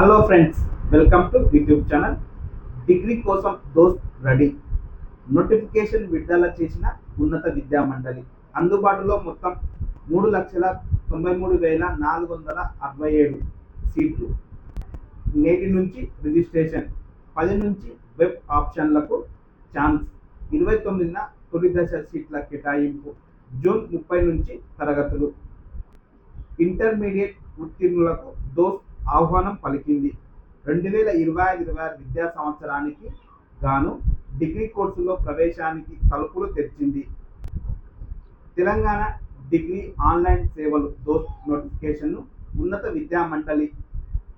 Hello friends welcome to YouTube channel degree కోసం DOST ready notification విడుదల చేసిన ఉన్నత విద్యా మండలి. అందుబాటులో మొత్తం మూడు లక్షల తొంభై మూడు వేల నాలుగు వందల అరవై ఏడు సీట్లు. నేటి నుంచి రిజిస్ట్రేషన్ పది నుంచి వెబ్ ఆప్షన్లకు ఛాన్స్ ఇరవై తొమ్మిదిన తొలి దశ సీట్ల కేటాయింపు. జూన్ ముప్పై నుంచి తరగతులు. ఇంటర్మీడియట్ ఉత్తీర్ణులకు దోస్త్ ఆహ్వానం పలికింది. రెండు వేల ఇరవై ఐదు ఇరవై ఆరు విద్యా సంవత్సరానికి గాను డిగ్రీ కోర్సులో ప్రవేశానికి తలుపులు తెరిచింది. తెలంగాణ డిగ్రీ ఆన్లైన్ సేవలు దోస్త్ నోటిఫికేషన్ను ఉన్నత విద్యా మండలి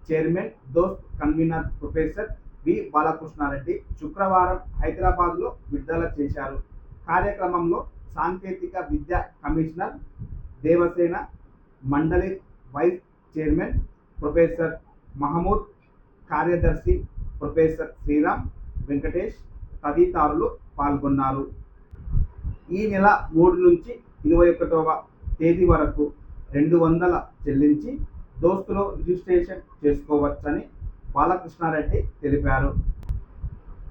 చైర్మన్ దోస్త్ కన్వీనర్ ప్రొఫెసర్ వి బాలకృష్ణారెడ్డి శుక్రవారం హైదరాబాద్లో విడుదల చేశారు. కార్యక్రమంలో సాంకేతిక విద్యా కమిషనర్ దేవసేన మండలి వైస్ చైర్మన్ ప్రొఫెసర్ మహమూద్ కార్యదర్శి ప్రొఫెసర్ శ్రీరామ్ వెంకటేష్ తదితరులు పాల్గొన్నారు. ఈ నెల మూడు నుంచి ఇరవై ఒకటవ తేదీ వరకు రెండు వందల చెల్లించి దోస్తులో రిజిస్ట్రేషన్ చేసుకోవచ్చని బాలకృష్ణారెడ్డి తెలిపారు.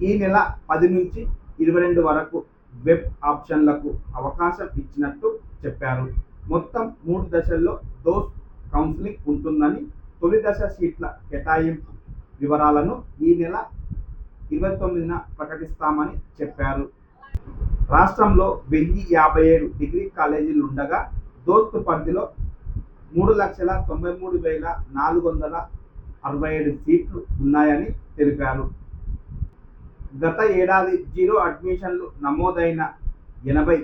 ఈ నెల పది నుంచి ఇరవై రెండు వరకు వెబ్ ఆప్షన్లకు అవకాశం ఇచ్చినట్టు చెప్పారు. మొత్తం మూడు దశల్లో దోస్త్ కౌన్సిలింగ్ ఉంటుందని తొలి దశ సీట్ల కేటాయింపు వివరాలను ఈ నెల ఇరవై తొమ్మిదిన ప్రకటిస్తామని చెప్పారు. రాష్ట్రంలో వెయ్యి యాభై ఏడు డిగ్రీ కాలేజీలు ఉండగా దోస్తు పరిధిలో మూడు లక్షల తొంభై మూడు వేల నాలుగు వందల అరవై ఏడు సీట్లు ఉన్నాయని తెలిపారు. గత ఏడాది జీరో అడ్మిషన్లు నమోదైన ఎనభై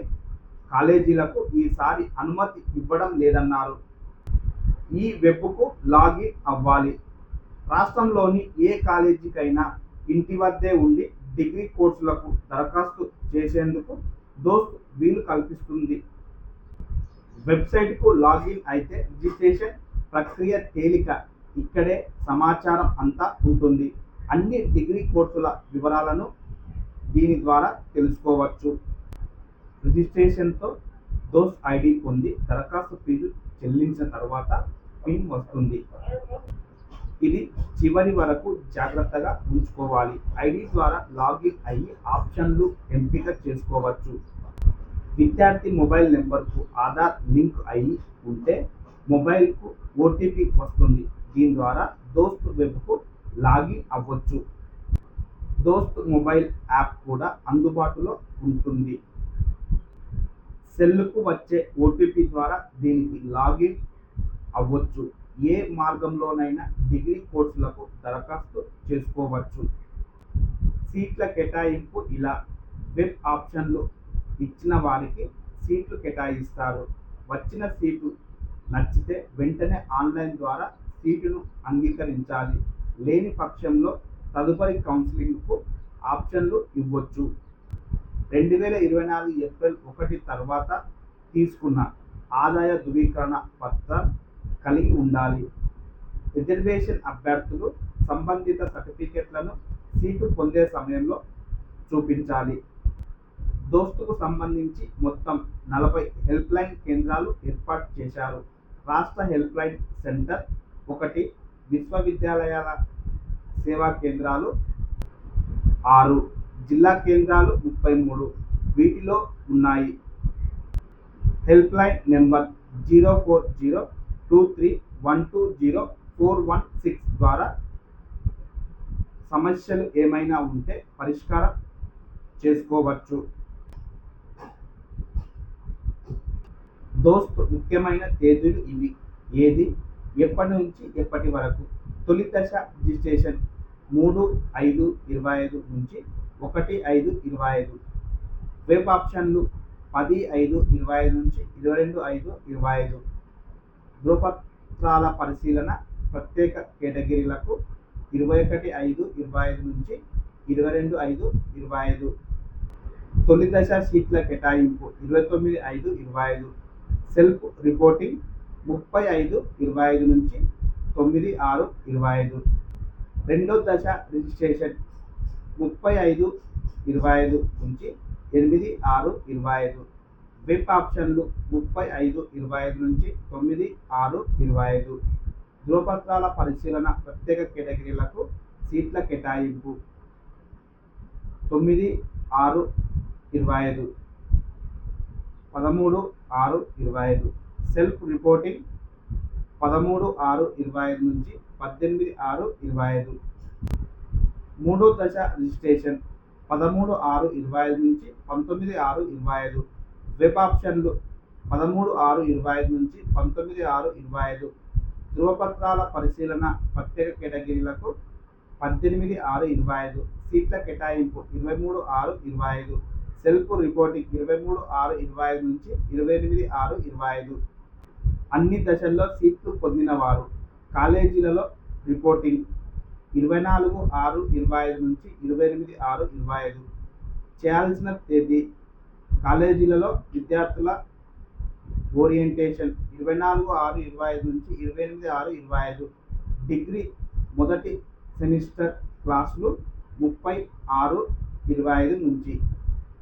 కాలేజీలకు ఈసారి అనుమతి ఇవ్వడం లేదన్నారు. ఈ వెబ్కు లాగిన్ అవ్వాలి. రాష్ట్రంలోని ఏ కాలేజీకైనా ఇంటి వద్దే ఉండి డిగ్రీ కోర్సులకు దరఖాస్తు చేసేందుకు దోస్త్ వీలు కల్పిస్తుంది. వెబ్సైట్కు లాగిన్ అయితే రిజిస్ట్రేషన్ ప్రక్రియ తేలిక. ఇక్కడే సమాచారం అంతా ఉంటుంది. అన్ని డిగ్రీ కోర్సుల వివరాలను దీని ద్వారా తెలుసుకోవచ్చు. రిజిస్ట్రేషన్తో దోస్ ఐడి పొంది దరఖాస్తు ఫీజు చెల్లించిన తర్వాత పిన్ వస్తుంది. ఇది చివరి వరకు జాగ్రత్తగా ఉంచుకోవాలి. ఐడి ద్వారా లాగిన్ అయ్యి ఆప్షన్లు ఎంపిక చేసుకోవచ్చు. విద్యార్థి మొబైల్ నెంబర్కు ఆధార్ లింక్ అయి ఉంటే మొబైల్కు ఓటీపీ వస్తుంది. దీని ద్వారా దోస్త్ వెబ్కు లాగిన్ అవ్వచ్చు. దోస్త్ మొబైల్ యాప్ కూడా అందుబాటులో ఉంటుంది. సెల్కు వచ్చే ఓటీపీ ద్వారా దీనికి లాగిన్ అవ్వచ్చు. ఏ మార్గంలోనైనా డిగ్రీ కోర్సులకు దరఖాస్తు చేసుకోవచ్చు. సీట్ల కేటాయింపు ఇలా వెబ్ ఆప్షన్లు ఇచ్చిన వారికి సీట్లు కేటాయిస్తారు. వచ్చిన సీటు నచ్చితే వెంటనే ఆన్లైన్ ద్వారా సీటును అంగీకరించాలి. లేని పక్షంలో తదుపరి కౌన్సిలింగ్కు ఆప్షన్లు ఇవ్వచ్చు. రెండు వేల ఇరవై నాలుగు ఏప్రిల్ ఒకటి తర్వాత తీసుకున్న ఆదాయ ధృవీకరణ పత్రం కలిగి ఉండాలి. రిజర్వేషన్ అభ్యర్థులు సంబంధిత సర్టిఫికెట్లను సీటు పొందే సమయంలో చూపించాలి. దోస్తుకు సంబంధించి మొత్తం నలభై హెల్ప్ లైన్ కేంద్రాలు ఏర్పాటు చేశారు. రాష్ట్ర హెల్ప్ లైన్ సెంటర్ ఒకటి విశ్వవిద్యాలయాల సేవా కేంద్రాలు ఆరు. జిల్లా కేంద్రాలు ముప్పై మూడు. వీటిలో ఉన్నాయి. Help line number zero four zero two three one two zero four one six ద్వారా సమస్యలు ఏమైనా ఉంటే పరిష్కారం చేసుకోవచ్చు. దోస్త్ ముఖ్యమైన తేదీలు ఇవి. ఏది? ఎప్పటి నుంచి ఎప్పటి వరకు? తొలి దశ రిజిస్ట్రేషన్ మూడు ఐదు ఇరవై ఐదు నుంచి ఒకటి ఐదు ఇరవై ఐదు. వెబ్ ఆప్షన్లు పది ఐదు ఇరవై ఐదు నుంచి ఇరవై రెండు ఐదు ఇరవై ఐదు. ధృవపత్రాల పరిశీలన ప్రత్యేక కేటగిరీలకు ఇరవై ఒకటి ఐదు ఇరవై ఐదు నుంచి ఇరవై రెండు ఐదు ఇరవై ఐదు. తొలి దశ సీట్ల కేటాయింపు ఇరవై తొమ్మిది ఐదు ఇరవై ఐదు. సెల్ఫ్ రిపోర్టింగ్ ముప్పై ఐదు ఇరవై ఐదు నుంచి తొమ్మిది ఆరు ఇరవై ఐదు. రెండో దశ రిజిస్ట్రేషన్ ముప్పై ఐదు ఇరవై ఐదు నుంచి ఎనిమిది ఆరు ఇరవై ఐదు. వెబ్ ఆప్షన్లు ముప్పై ఐదు ఇరవై ఐదు నుంచి తొమ్మిది ఆరు ఇరవై ఐదు. ధృవపత్రాల పరిశీలన ప్రత్యేక కేటగిరీలకు సీట్ల కేటాయింపు. తొమ్మిది ఆరు ఇరవై ఐదు. పదమూడు ఆరు ఇరవై ఐదు. సెల్ఫ్ రిపోర్టింగ్ పదమూడు ఆరు ఇరవై ఐదు నుంచి పద్దెనిమిది ఆరు ఇరవై ఐదు. మూడో దశ రిజిస్ట్రేషన్ పదమూడు ఆరు ఇరవై ఐదు నుంచి పంతొమ్మిది ఆరు ఇరవై ఐదు. వెబ్ ఆప్షన్లు పదమూడు ఆరు ఇరవై ఐదు నుంచి పంతొమ్మిది ఆరు ఇరవై ఐదు. ధృవపత్రాల పరిశీలన ప్రత్యేక కేటగిరీలకు పద్దెనిమిది ఆరు ఇరవై ఐదు. సీట్ల కేటాయింపు ఇరవై మూడు ఆరు ఇరవై ఐదు. సెల్ఫ్ రిపోర్టింగ్ ఇరవై మూడు ఆరు ఇరవై ఐదు నుంచి ఇరవై ఎనిమిది ఆరు ఇరవై ఐదు. అన్ని దశల్లో సీట్లు పొందినవారు. కాలేజీలలో రిపోర్టింగ్ ఇరవై నాలుగు ఆరు ఇరవై ఐదు నుంచి ఇరవై ఎనిమిది ఆరు ఇరవై ఐదు. చేయాల్సిన తేదీ కాలేజీలలో విద్యార్థుల ఓరియంటేషన్ ఇరవై నాలుగు ఆరు ఇరవై ఐదు నుంచి ఇరవై ఎనిమిది ఆరు ఇరవై ఐదు. డిగ్రీ మొదటి సెమిస్టర్ క్లాసులు ముప్పై ఆరు ఇరవై ఐదు నుంచి.